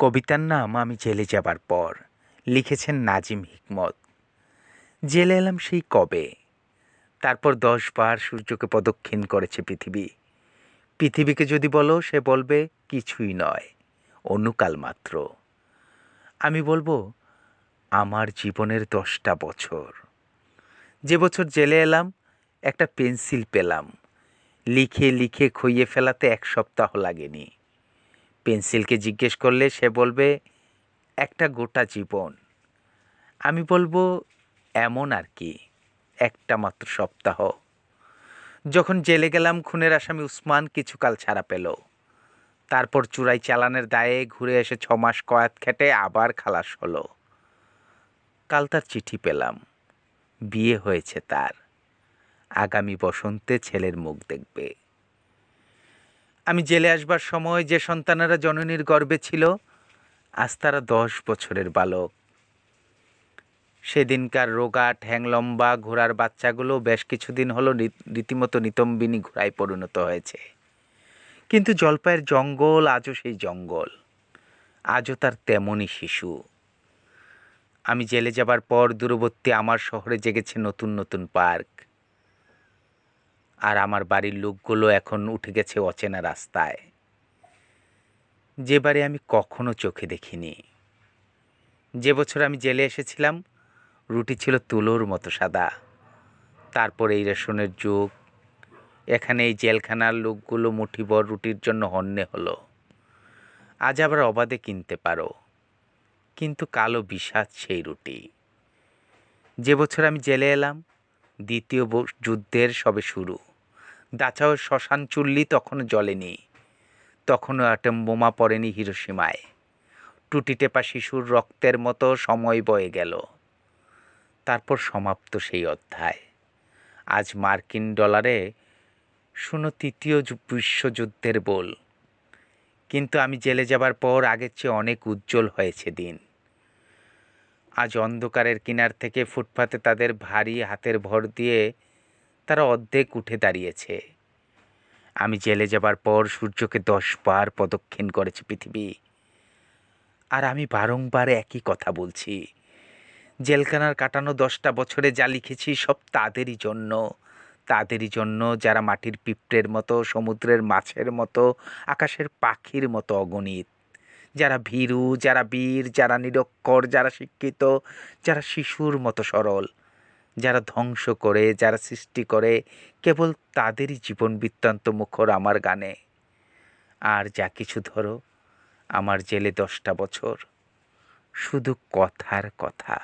কবিতার নাম আমি জেলে যাবার পর, লিখেছেন নাজিম হিকমত। জেলে এলাম সেই কবে? তারপর দশ বার সূর্যকে প্রদক্ষিণ করেছে পৃথিবী। পৃথিবীকে যদি বলো, সে বলবে, কিছুই নয়, অনুকাল মাত্র। আমি বলব, আমার জীবনের দশটা বছর। যে বছর জেলে এলাম, একটা পেন্সিল পেলাম। লিখে লিখে খইয়ে ফেলাতে এক সপ্তাহ লাগেনি। পেন্সিলকে জিজ্ঞেস করলে সে বলবে, একটা গোটা জীবন। আমি বলব, এমন আর কি, একটা মাত্র সপ্তাহ। যখন জেলে গেলাম, খুনের আসামি উসমান কিছুকাল ছাড়া পেল। তারপর চূড়াই চালানের দায়ে ঘুরে এসে ছ মাস কয়াত খেটে আবার খালাস হলো। কাল তার চিঠি পেলাম। বিয়ে হয়েছে তার। আগামী বসন্তে ছেলের মুখ দেখবে। আমি জেলে আসবার সময় যে সন্তানেরা জননীর গর্বে ছিল, আজ তারা দশ বছরের বালক। সেদিনকার রোগা, ঠ্যাং লম্বা, ঘোড়ার বাচ্চাগুলো বেশ কিছুদিন হলো রীতিমতো নিতম্বিনী ঘোড়ায় পরিণত হয়েছে। কিন্তু জলপাইয়ের জঙ্গল আজও সেই জঙ্গল। আজও তার তেমনই শিশু। আমি জেলে যাবার পর দূরবর্তী আমার শহরে জেগেছে নতুন নতুন পার্ক। আর আমার বাড়ির লোকগুলো এখন উঠে গেছে অচেনা রাস্তায়। যে বাড়ি আমি কখনো চোখে দেখিনি। যে বছর আমি জেলে এসেছিলাম, রুটি ছিল তুলোর মতো সাদা। তারপর এই রেশনের যুগ। এখানে এই জেলখানার লোকগুলো মুঠিবর রুটির জন্য হন্যে হলো। আজ আবার অবাধে কিনতে পারো। কিন্তু কালো বিষাদ সেই রুটি। যে বছর আমি জেলে এলাম, দ্বিতীয় যুদ্ধের সবে শুরু। দাচাও শ্মশান চুল্লি তখনও জ্বলেনি। তখনও অ্যাটম বোমা পড়েনি হিরোসীমায়। টুটি টেপা শিশুর রক্তের মতো সময় বয়ে গেল। তারপর সমাপ্ত সেই অধ্যায়। আজ মার্কিন ডলারে শুনো তৃতীয় বিশ্বযুদ্ধের বল। কিন্তু আমি জেলে যাবার পর আগের চেয়ে অনেক উজ্জ্বল হয়েছে দিন। আজ অন্ধকারের কিনার থেকে ফুটপাতে তাদের ভারী হাতের ভর দিয়ে তারা অর্ধেক উঠে দাঁড়িয়েছে। আমি জেলে যাবার পর সূর্যকে দশ বার প্রদক্ষিণ করেছে পৃথিবী। আর আমি বারংবার একই কথা বলছি। জেলখানার কাটানো দশটা বছরে যা লিখেছি সব তাদেরই জন্য। তাদেরই জন্য যারা মাটির পিঁপড়ের মতো, সমুদ্রের মাছের মতো, আকাশের পাখির মতো অগণিত। যারা ভীরু, যারা বীর, যারা নিরক্ষর, যারা শিক্ষিত, যারা শিশুর মতো সরল। যারা ধ্বংস করে, যারা সৃষ্টি করে, কেবল তাদেরই জীবন বৃত্তান্ত মুখর আমার গানে। আর যা কিছু ধরো, আমার জেলে দশটা বছর, শুধু কথার কথা।